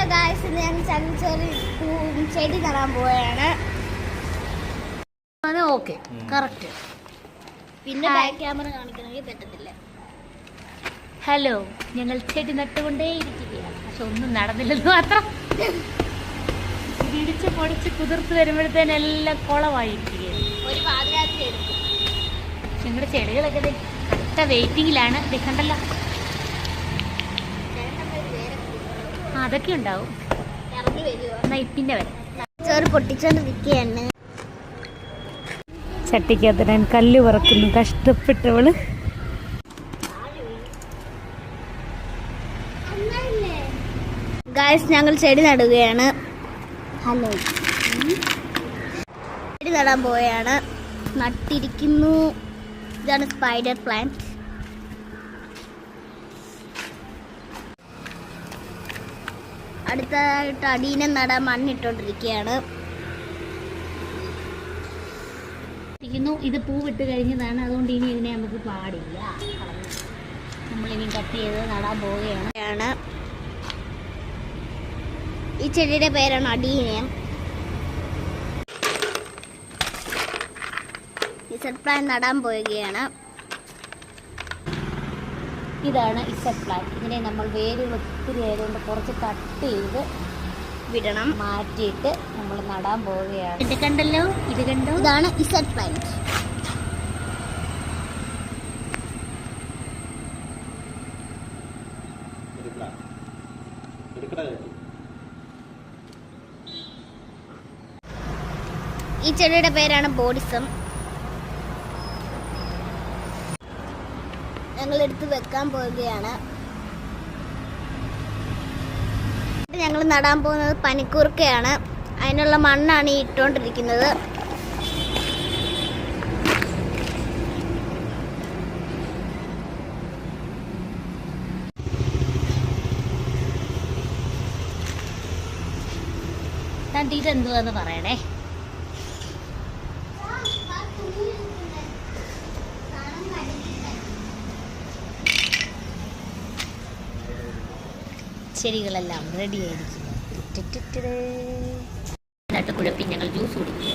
Hello guys ഇന്ന് ഞാൻ ചെറിയ ചെടി നടാൻ പോവുകയാണ്. അത് ഓക്കെ കറക്റ്റ് പിന്നെ ബാക്ക് ക്യാമറ കാണിക്കണമെങ്കിൽ പറ്റത്തില്ല. ഹലോ ഞങ്ങൾ ചെടി നട്ടുകൊണ്ടേ ഇരിക്കുകയാണ് പക്ഷെ ഒന്നും നടന്നില്ലെന്ന് മാത്രം. ഇടിച്ച് പൊടിച്ച് കുതിർത്ത് വരുമ്പോഴത്തേന് എല്ലാം കുളമായിരിക്കുകയാണ്. ഒരു പാതിരാത്രി എടുക്കും. ഞങ്ങളുടെ ചെടികളൊക്കെ കറക്റ്റ് വെയിറ്റിങ്ങിലാണ് കണ്ടല്ലോ. അതൊക്കെ ഉണ്ടാവും വരാം. ചോറ് പൊട്ടിച്ചോണ്ടിരിക്കുകയാണ് ചട്ടിക്കകത്ത് ഞാൻ കല്ല് പറക്കുന്നു കഷ്ടപ്പെട്ടവൾ. ഗായസ് ഞങ്ങൾ ചെടി നടുകയാണ്. ഹലോ ചെടി നടാൻ പോവുകയാണ്. നട്ടിരിക്കുന്നു. ഇതാണ് സ്പൈഡർ പ്ലാന്റ് അടുത്തതായിട്ട് അടീനെ നടാൻ മണ്ണിട്ടോണ്ടിരിക്കുകയാണ് ഇരിക്കുന്നു. ഇത് പൂവിട്ട് കഴിഞ്ഞതാണ്. അതുകൊണ്ട് ഇനി ഇതിനെ നമുക്ക് പാടില്ല. നമ്മളിനി കട്ട് ചെയ്ത് നടാൻ പോവുകയാണ്. ഈ ചെടിയുടെ പേരാണ് അടീനയം ഈ സെറ്റ് പ്ലാൻ നടാൻ പോവുകയാണ്. ഇതാണ് ഇസഡ് പ്ലാന്റ് ഇതിനെ നമ്മൾ വേരുകൾ ഒത്തിരി ആയതുകൊണ്ട് കുറച്ച് കട്ട് ചെയ്ത് വിടണം. മാറ്റിയിട്ട് നമ്മൾ നടാൻ പോവുകയാണ്. ഇത് കണ്ടല്ലോ? ഇത് കണ്ടോ? ഇതാണ് ഇസഡ് പ്ലാന്റ് ഈ ചെടിയുടെ പേരാണ് ബോഡിസം. ഞങ്ങൾ എടുത്ത് വെക്കാൻ പോവുകയാണ്. ഞങ്ങൾ നടാൻ പോകുന്നത് പനിക്കൂർക്കയാണ്. അതിനുള്ള മണ്ണാണ് ഈ ഇട്ടുകൊണ്ടിരിക്കുന്നത് തണ്ടിട്ട് ഇതെന്തുവാന്ന് പറയണേ? ചെടികളെല്ലാം റെഡി ആയിരിക്കുന്നു. നട്ട് കുഴപ്പി ഞങ്ങൾ ജ്യൂസ് കുടിക്കുക